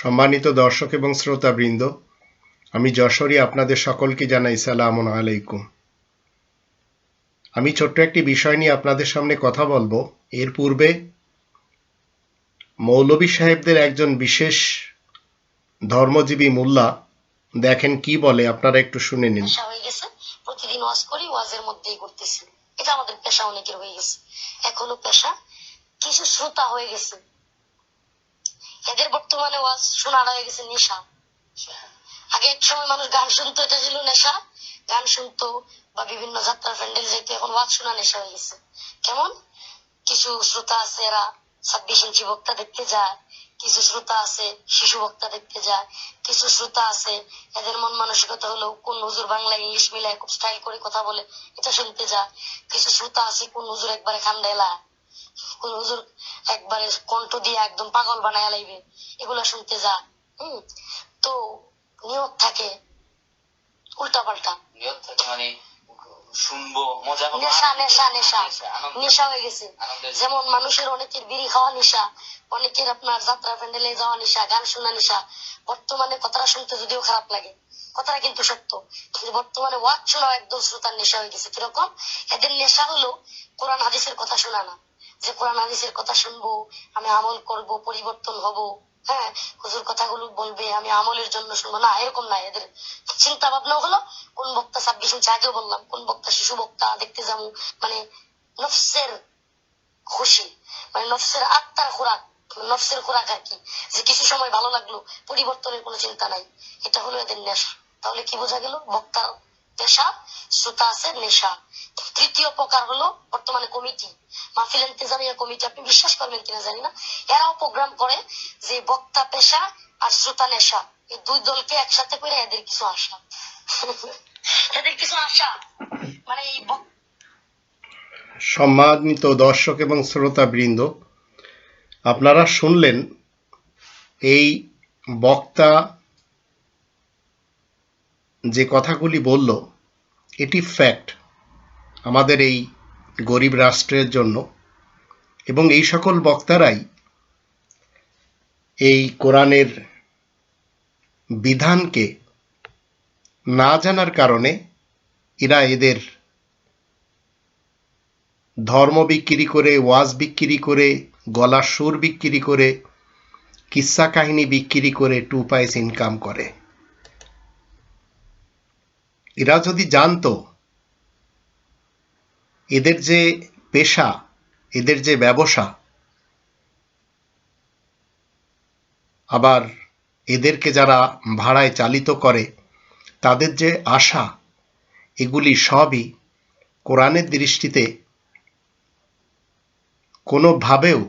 সম্মানিত দর্শক এবং শ্রোতাবৃন্দ, আমি যশোরী আপনাদের সকলকে জানাই সালাম আলাইকুম। আমি ছোট্ট একটি বিষয় নিয়ে আপনাদের সামনে কথা বলব। এর পূর্বে মৌলবী সাহেবদের একজন বিশেষ ধর্মজীবী মোল্লা দেখেন কি বলে, আপনারা একটু শুনে নিন। প্রতিদিন ওয়াজ করি, ওয়াজের মধ্যেই করতেছি এটা আমাদের পেশা, অনেকের হয়ে গেছে। এখনও পেশা, কিছু শ্রোতা হয়ে গেছে। এদের বর্তমানে ওয়াজ শোনার হয়ে গেছে নেশা। আগে এক সময় মানুষ গান শুনতো, এটা ছিল নেশা। গান শুনতো বা বিভিন্ন যাত্রা প্যান্ডেল যেত এখন ওয়াজ শোনা নেশা হয়ে গেছে। কেমন? কিছু শ্রোতা আছে এরা ছাব্বিশ ইঞ্চি বক্তা দেখতে যায়, কিছু শ্রোতা আছে শিশু বক্তা দেখতে যায়, কিছু শ্রোতা আছে এদের মন মানসিকতা হলো কোন হুজুর বাংলা ইংলিশ মিলায় খুব স্টাইল করে কথা বলে, এটা শুনতে যায়। কিছু শ্রোতা আছে কোন হুজুর একবারে খান্ডাইলা কোন হুজুর একবারে কণ্ঠ দিয়ে একদম পাগল বানায় লাইবে। এগুলা শুনতে যা হম? তো নিয়ত থাকে উল্টা পাল্টা নিয়ত থাকে মানে শুনব মজা নেশা নেশা নেশা। নেশা হয়ে গেছে। যেমন মানুষের অনেকের বিড়ি খাওয়া নেশা অনেকের আপনার যাত্রা প্যান্ডেলে যাওয়া নেশা গান শোনা নেশা। বর্তমানে কথাটা শুনতে যদিও খারাপ লাগে কথাটা কিন্তু সত্য। কিন্তু বর্তমানে ওয়াজ শোনা একদম শ্রোতার নেশা হয়ে গেছে। কীরকম? এদের নেশা হলো কোরআন হাদিসের কথা শোনা না। যে কোরআন হাদিসের কথা শুনব, আমি আমল করব, পরিবর্তন হব হ্যাঁ? হুজুর কথাগুলো বলবে, আমি আমলের জন্য শুনব। না, এরকম না, এদের চিন্তা ভাবনা হলো, কোন বক্তা ছাব্বিশ ইঞ্চি আগেও বললাম, কোন বক্তা শিশু বক্তা দেখতে যাব। মানে নফসের খুশি মানে নফসের আত্মার খোরাক, নফসের খোরাক আর কি, যে কিছু সময় ভালো লাগল, পরিবর্তনের কোনো চিন্তা নাই। এটা হলো এদের নেশা। তাহলে কি বোঝা গেল? বক্তার পেশা শ্রোতা আছে, নেশা। তৃতীয় প্রকার হলো বর্তমানে কমিটি। মাহফিল ইন্তেজামিয়া কমিটি, আপনি বিশ্বাস করবেন কিনা জানি না। এরাও প্রোগ্রাম করে যে বক্তা পেশা আর শ্রোতা নেশা। এই দুই দলকে একসাথে করে এদের কিছু আশা। এদের কিছু আশা। মানে এই সম্মানিত দর্শক এবং শ্রোতাবৃন্দ, আপনারা শুনলেন এই বক্তা কথাগুলি বলল, এটি ফ্যাক্ট আমাদের এই গরিব রাষ্ট্রের জন্য। এবং এই সকল বক্তারাই এই কোরআনের বিধানকে না জানার কারণে এরা এদের ধর্ম বিক্রি করে, ওয়াজ বিক্রি করে, গলার সুর বিক্রি করে কিস্সা কাহিনী বিক্রি করে টু পাইস ইনকাম করে। এরা যদি জানতো, এদের যে পেশা, এদের যে ব্যবসা, আবার এদেরকে যারা ভাড়ায় চালিত করে, তাদের যে আশা, এগুলি সবই কোরআনের দৃষ্টিতে কোনোভাবেও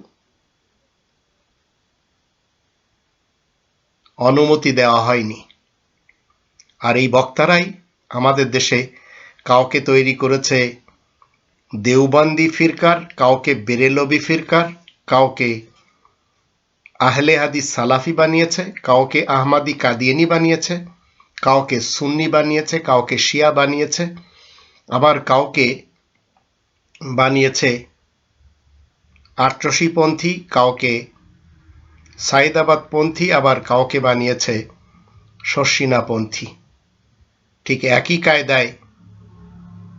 অনুমতি দেওয়া হয়নি। আর এই বক্তারাই আমাদের দেশে কাউকে তৈরি করেছে দেওবান্দি ফিরকার, কাউকে বেরেলবি ফিরকার, কাউকে আহলে হাদিস সালাফি বানিয়েছে, কাউকে আহমাদি কাদিয়ানি বানিয়েছে, কাউকে সুন্নি বানিয়েছে, কাউকে শিয়া বানিয়েছে, আবার কাউকে বানিয়েছে আট্রসিপন্থী কাউকে সাইদাবাদপন্থী আবার কাউকে বানিয়েছে শর্ষিনাপন্থী ঠিক একই কায়দায়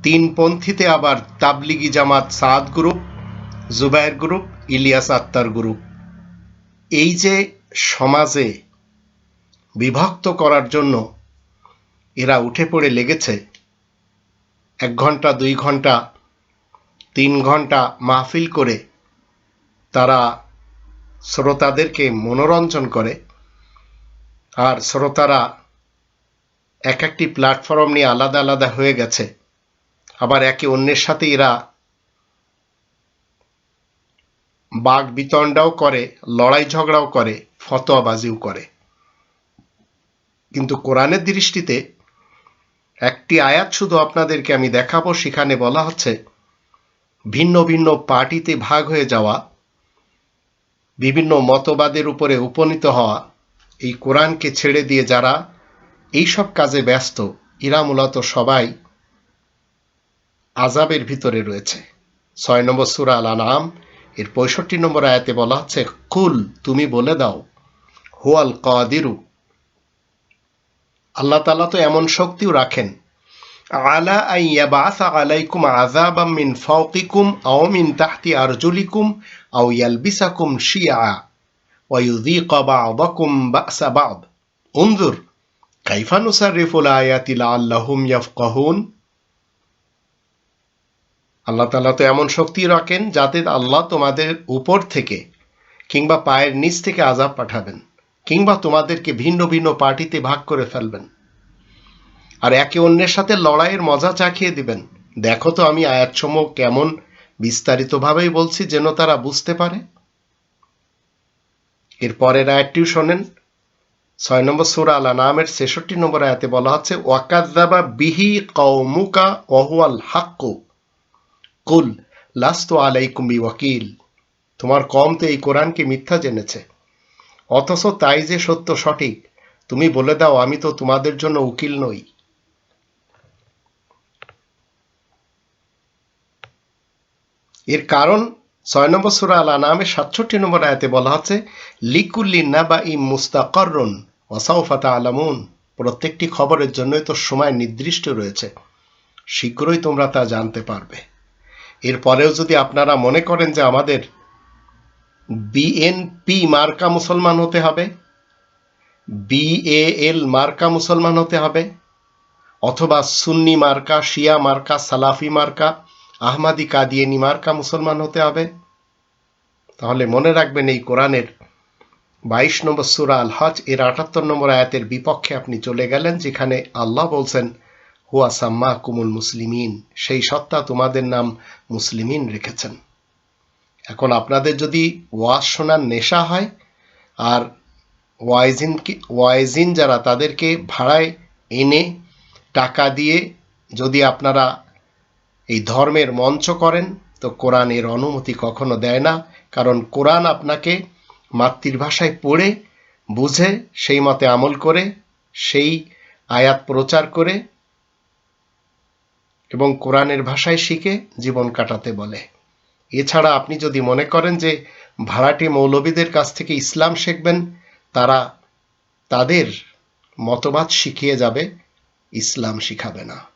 তিন পন্থীতে আবার তাবলিগি জামাত সাদ গ্রুপ জুবায়ের গ্রুপ, ইলিয়াস আত্মার গ্রুপ। এই যে সমাজে বিভক্ত করার জন্য এরা উঠে পড়ে লেগেছে, এক ঘণ্টা, দুই ঘণ্টা, তিন ঘণ্টা মাহফিল করে তারা শ্রোতাদেরকে মনোরঞ্জন করে, আর শ্রোতারা এক একটি প্ল্যাটফর্ম নিয়ে আলাদা আলাদা হয়ে গেছে। আবার একে অন্যের সাথে এরা বাঘ বিতণ্ডাও করে, লড়াই ঝগড়াও করে, ফতোয়াবাজিও করে। কিন্তু কোরআনের দৃষ্টিতে একটি আয়াত শুধু আপনাদেরকে আমি দেখাবো, সেখানে বলা হচ্ছে, ভিন্ন ভিন্ন পার্টিতে ভাগ হয়ে যাওয়া, বিভিন্ন মতবাদের উপরে উপনীত হওয়া, এই কোরআনকে ছেড়ে দিয়ে যারা এই সব কাজে ব্যস্ত, এরা মূলত সবাই আজাবের ভিতরে রয়েছে। ছয় নম্বর সুরা আল আনাম এর পঁয়ষট্টি নম্বর আয়াতে বলা হচ্ছে, কুল, তুমি বলে দাও, হুয়াল কাদিরু। আল্লাহ তালা তো এমন শক্তিও রাখেন, আলা আইয়াবাসা আলাইকুম আযাবাম মিন ফাওকিকুম আও মিন তাহতি আরজুলিকুম আও ইয়ালবিসাকুম শিয়া ওয়ায়ুযীকা বা'দাকুম বা'সা বা'দ। উনজুর কাইফা নুসাররিফুল আয়াতি লাআল্লাহুম ইয়াফকাহুন আল্লাহ তাআলা তো এমন শক্তি রাখেন যাতে আল্লাহ তোমাদের উপর থেকে কিংবা পায়ের নিচ থেকে আজাব পাঠাবেন কিংবা তোমাদেরকে ভিন্ন ভিন্ন পার্টিতে ভাগ করে ফেলবেন। আর একে অন্যের সাথে লড়াইয়ের মজা চাখিয়ে দিবেন। দেখো তো আমি আয়াতসমূহ কেমন বিস্তারিতভাবেই বলছি যেন তারা বুঝতে পারে। এর পরের আয়াতটিও শোনেন ছয় নম্বর সুরা আলা নামের ছেষট্টি নম্বর আয়াতে বলা হচ্ছে ওয়াকাদ্দাবা বিহি কৌমুকা ওহুয়াল হাক্কু। কুল, লাস্তু আলাইকুম বি ওয়াকিল তোমার কম তো এই কোরআনকে মিথ্যা জেনেছে। অথচ তাই যে সত্য সঠিক, তুমি বলে দাও, আমি তো তোমাদের জন্য উকিল নই। এর কারণ ছয় নম্বর সুরা আল আনামের সাতষট্টি নম্বর আয়াতে বলা হচ্ছে, লিকুল্লি নাবা ইম মুস্তাকরুন ওসাউফাতা আলামুন প্রত্যেকটি খবরের জন্যই তো সময় নির্দিষ্ট রয়েছে। শীঘ্রই তোমরা তা জানতে পারবে। এরপরেও যদি আপনারা মনে করেন যে আমাদের বিএনপি মার্কা মুসলমান হতে হবে বিএএল মার্কা মুসলমান হতে হবে, অথবা সুন্নি মার্কা, শিয়া মার্কা, সালাফি মার্কা, আহমাদি কাদিয়ানি মার্কা মুসলমান হতে হবে, তাহলে মনে রাখবেন এই কোরআনের বাইশ নম্বর সুরা আল হজ এর আটাত্তর নম্বর আয়াতের বিপক্ষে আপনি চলে গেলেন, যেখানে আল্লাহ বলছেন, হুয়া সাম্মা কুমুল মুসলিমিন সেই সত্তা তোমাদের নাম মুসলিমিন রেখেছেন। এখন আপনাদের যদি ওয়াজ শোনার নেশা হয়, আর ওয়াইজিন ওয়াইজিন যারা তাদেরকে ভাড়ায় এনে টাকা দিয়ে যদি আপনারা এই ধর্মের মঞ্চ করেন, তো কোরআন এর অনুমতি কখনো দেয় না, কারণ কোরআন আপনাকে মাতৃভাষায় পড়ে, বুঝে, সেই মতে আমল করে, সেই আয়াত প্রচার করে এবং কোরআনের ভাষায় শিখে জীবন কাটাতে বলে। এছাড়া আপনি যদি মনে করেন যে ভাড়াটি মৌলবীদের কাছ থেকে ইসলাম শিখবেন, তারা তাদের মতবাদ শিখিয়ে যাবে, ইসলাম শিখাবে না।